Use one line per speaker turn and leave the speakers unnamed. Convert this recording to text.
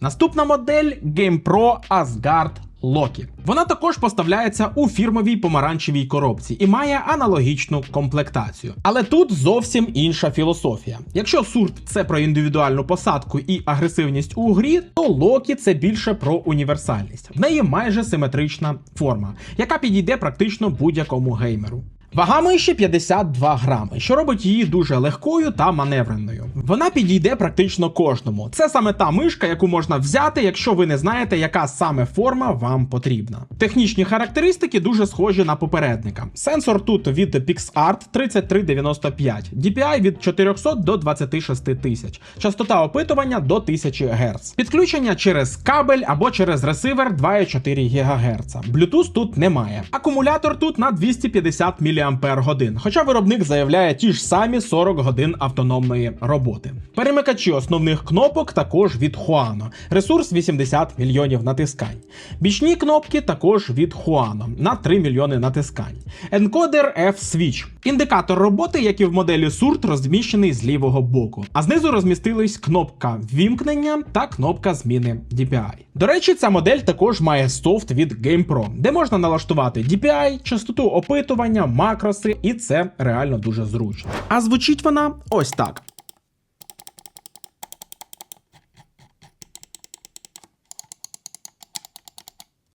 Наступна модель GamePro Asgard Loki. Вона також поставляється у фірмовій помаранчевій коробці і має аналогічну комплектацію. Але тут зовсім інша філософія. Якщо сурт це про індивідуальну посадку і агресивність у грі, то Локі це більше про універсальність. В неї майже симетрична форма, яка підійде практично будь-якому геймеру. Вага миші 52 грами, що робить її дуже легкою та маневреною. Вона підійде практично кожному. Це саме та мишка, яку можна взяти, якщо ви не знаєте, яка саме форма вам потрібна. Технічні характеристики дуже схожі на попередника. Сенсор тут від PixArt 3395, DPI від 400 до 26 тисяч, частота опитування до 1000 Гц. Підключення через кабель або через ресивер 2,4 ГГц. Bluetooth тут немає. Акумулятор тут на 250 мАч, хоча виробник заявляє ті ж самі 40 годин автономної роботи. Перемикачі основних кнопок також від Huano. Ресурс 80 мільйонів натискань. Бічні кнопки також від Huano на 3 мільйони натискань. Енкодер F-Switch. Індикатор роботи, як і в моделі SURT, розміщений з лівого боку. А знизу розмістились кнопка ввімкнення та кнопка зміни DPI. До речі, ця модель також має софт від GamePro, де можна налаштувати DPI, частоту опитування, макроси, і це реально дуже зручно. А звучить вона ось так.